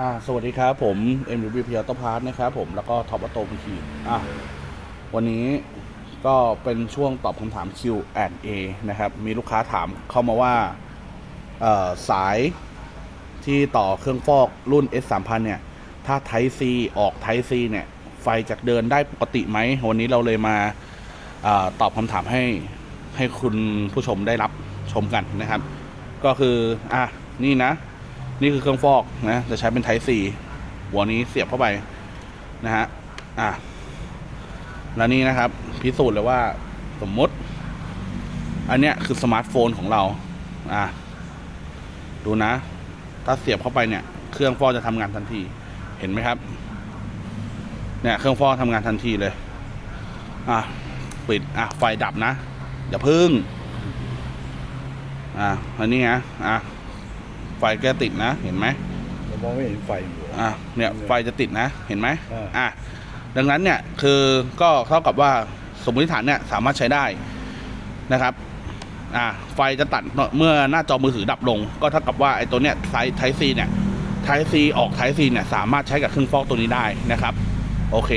อ่าสวัสดีครับ ผม MWP พิยตพาร์ทนะครับผมแล้วก็ท็อปอโตพีอะวันนี้ก็เป็นช่วงตอบคำถาม Q&A นะครับ มีลูกค้าถามเข้ามาว่าเอ่อสายที่ต่อเครื่องฟอกรุ่น S 3 0 0เนี่ย ถ้า Type C ออก Type C เนี่ย ไฟจะเดินได้ปกติไหม วันนี้เราเลยมาอาตอบคำถามให้ให้คุณผู้ชมได้รับชมกันนะครับ ก็คือ อะ นี่นะ นี่คือเครื่องฟอกนะจะใช้เป็น Type C หัวนี้เสียบเข้าไปนะฮะอะแล้วนี่นะครับ พิสูจน์เลยว่าสมมติ อันเนี้ยคือสมาร์ทโฟนของเรา อะดูนะ ถ้าเสียบเข้าไปเนี่ย เครื่องฟอกจะทำงานทันทีเห็นไหมครับ เนี่ย เครื่องฟอกทำงานทันทีเลย อะปิด อะ ไฟดับนะ อย่าพึ่ง อะอันนี้ไงอะ ไฟแกติดนะ เห็นไหมเรามองไม่เห็นไฟหัวอะเนี่ยไฟจะติดนะ เห็นไหมอ่าอะดังนั้นเนี่ยคือก็เท่ากับว่าสมมติฐานเนี่ยสามารถใช้ได้นะครับอะไฟจะตัดเมื่อหน้าจอมือถือดับลง ก็เท่ากับว่าไอ้ตัวเนี้ยไทไทซีเนี่ยไทซีออกไทซีเนี่ยสามารถใช้กับเครื่องฟอกตัวนี้ได้นะครับ โอเค